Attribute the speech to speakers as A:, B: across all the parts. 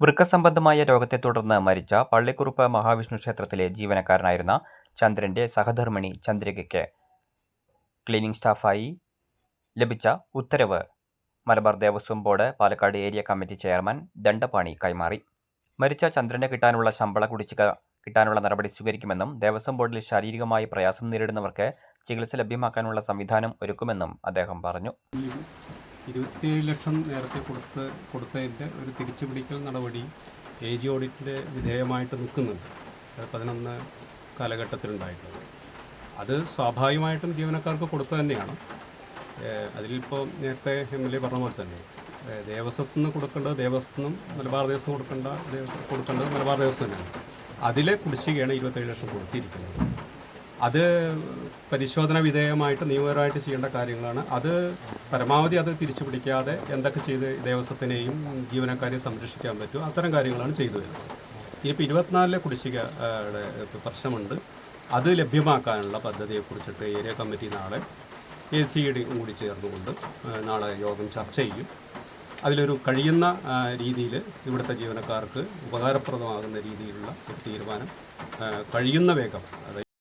A: വൃക്കസംബന്ധമായ രോഗത്തെ തുടർന്ന് മരിച്ച പള്ളിക്കുറുപ്പ് മഹാവിഷ്ണു ക്ഷേത്രത്തിലെ ജീവനക്കാരനായിരുന്ന ചന്ദ്രന്റെ സഹധർമ്മിണി ചന്ദ്രികയ്ക്ക് ക്ലീനിംഗ് സ്റ്റാഫായി ലഭിച്ച ഉത്തരവ്. Malabar Devaswom board Palakkad area committee chairman Dandapani കൈമാറി. മരിച്ച ചന്ദ്രന് കിട്ടാനുള്ള ശമ്പള കുടിശ്ശിക കിട്ടാനുള്ള നടപടി സ്വീകരിക്കുമെന്നും ദേവസ്വം ബോർഡിൽ ശാരീരികമായി പ്രയാസം നേരിടുന്നവർക്ക് ചികിത്സ ലഭ്യമാക്കാനുള്ള സംവിധാനം ഒരുക്കുമെന്നും അദ്ദേഹം പറഞ്ഞു.
B: ഇരുപത്തിയേഴ് ലക്ഷം നേരത്തെ കൊടുത്ത് കൊടുത്തതിന്റെ ഒരു തിരിച്ചുപിടിക്കൽ നടപടി എ ജി ഓഡിറ്റിന്റെ വിധേയമായിട്ട് നിൽക്കുന്നുണ്ട്. പതിനൊന്ന് കാലഘട്ടത്തിലുണ്ടായിട്ടുള്ളത്. അത് സ്വാഭാവികമായിട്ടും ജീവനക്കാർക്ക് കൊടുത്തു തന്നെയാണ്. അതിലിപ്പോൾ നേരത്തെ എം എൽ എ പറഞ്ഞ പോലെ തന്നെ ദേവസ്വത്തിൽ നിന്ന് കൊടുക്കേണ്ടത് ദേവസ്വത്തിനും മലബാർ ദേവസ്വം കൊടുക്കേണ്ട ദേവസ്വം കൊടുക്കേണ്ടത് മലബാർ ദേവസ്വം തന്നെയാണ്. അതിലെ കുടിശ്ശികയാണ് ഇരുപത്തേഴ് ലക്ഷം കൊടുത്തിരിക്കുന്നത്. അത് പരിശോധന വിധേയമായിട്ട് നിയമപരമായിട്ട് ചെയ്യേണ്ട കാര്യങ്ങളാണ്. അത് പരമാവധി അത് തിരിച്ചു പിടിക്കാതെ എന്തൊക്കെ ചെയ്ത് ദേവസ്വത്തിനെയും ജീവനക്കാരെയും സംരക്ഷിക്കാൻ പറ്റും അത്തരം കാര്യങ്ങളാണ് ചെയ്തു വരുന്നത്. ഇനിയിപ്പോൾ ഇരുപത്തിനാലിലെ കുടിശ്ശിക പ്രശ്നമുണ്ട്. അത് ലഭ്യമാക്കാനുള്ള പദ്ധതിയെക്കുറിച്ചിട്ട് ഏരിയ കമ്മിറ്റി നാളെ എ സി ഡിയും കൂടി ചേർന്നുകൊണ്ട് നാളെ യോഗം ചർച്ച ചെയ്യും. അതിലൊരു കഴിയുന്ന രീതിയിൽ ഇവിടുത്തെ ജീവനക്കാർക്ക് ഉപകാരപ്രദമാകുന്ന രീതിയിലുള്ള ഒരു തീരുമാനം കഴിയുന്ന വേഗം അതായത്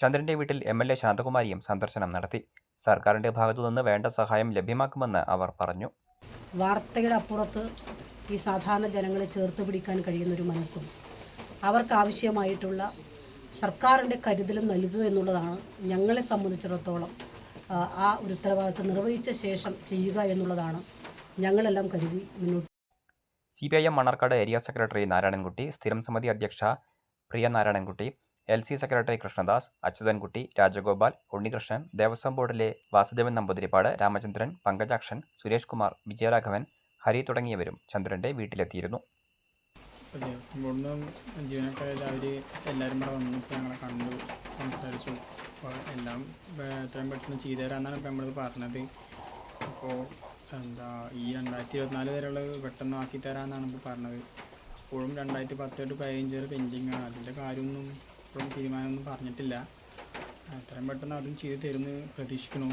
A: ചന്ദ്രന്റെ വീട്ടിൽ എം എൽ എ ശാന്തകുമാരിയും സന്ദർശനം നടത്തി. സർക്കാരിന്റെ ഭാഗത്തു നിന്ന് വേണ്ട സഹായം ലഭ്യമാക്കുമെന്ന് അവർ പറഞ്ഞു.
C: വാർത്തയുടെ അപ്പുറത്ത് ഈ സാധാരണ ജനങ്ങളെ ചേർത്ത് പിടിക്കാൻ കഴിയുന്ന ഒരു മനസ്സും അവർക്ക് ആവശ്യമായിട്ടുള്ള സർക്കാരിന്റെ കരുതലും നൽകുക എന്നുള്ളതാണ് ഞങ്ങളെ സംബന്ധിച്ചിടത്തോളം ആ, ആ ഒരു ഉത്തരവാദിത്വം നിർവഹിച്ച ശേഷം ചെയ്യുക എന്നുള്ളതാണ് ഞങ്ങളെല്ലാം കരുതി മുന്നോട്ട്.
A: C P I M Manarcad area secretary Narayanankutty സ്ഥിരം സമിതി അധ്യക്ഷ Priya Narayanankutty L C secretary Krishnadas Achuthankutty Rajagopal Unnikrishnan Devaswom ബോർഡിലെ വാസുദേവൻ നമ്പൂതിരിപ്പാട് രാമചന്ദ്രൻ പങ്കജാക്ഷൻ സുരേഷ് കുമാർ വിജയരാഘവൻ ഹരി തുടങ്ങിയവരും ചന്ദ്രന്റെ വീട്ടിലെത്തിയിരുന്നു.
D: ദേവസ്വം ബോർഡിൽ നിന്ന് അവർ എല്ലാവരും കൂടെ വന്നു ഞങ്ങളെ കണ്ടു സംസാരിച്ചു. അപ്പോൾ എല്ലാം എത്രയും പെട്ടെന്ന് ചെയ്തു ഇപ്പോൾ പറഞ്ഞത്. അപ്പോൾ എന്താ ഈ രണ്ടായിരത്തി ഇരുപത്തിനാല് വരെയുള്ള പെട്ടെന്ന് ആക്കി തരാമെന്നാണ് ഇപ്പോൾ പറഞ്ഞത്. ഇപ്പോഴും രണ്ടായിരത്തി പത്ത് തൊട്ട് പതിനഞ്ച് വരെ പെൻഡിങ് ആണ്. അതിന്റെ കാര്യമൊന്നും ഇപ്പോഴും തീരുമാനമൊന്നും പറഞ്ഞിട്ടില്ല. എത്രയും പെട്ടെന്ന് അതും ചെയ്തു തരുമെന്ന് പ്രതീക്ഷിക്കുന്നു.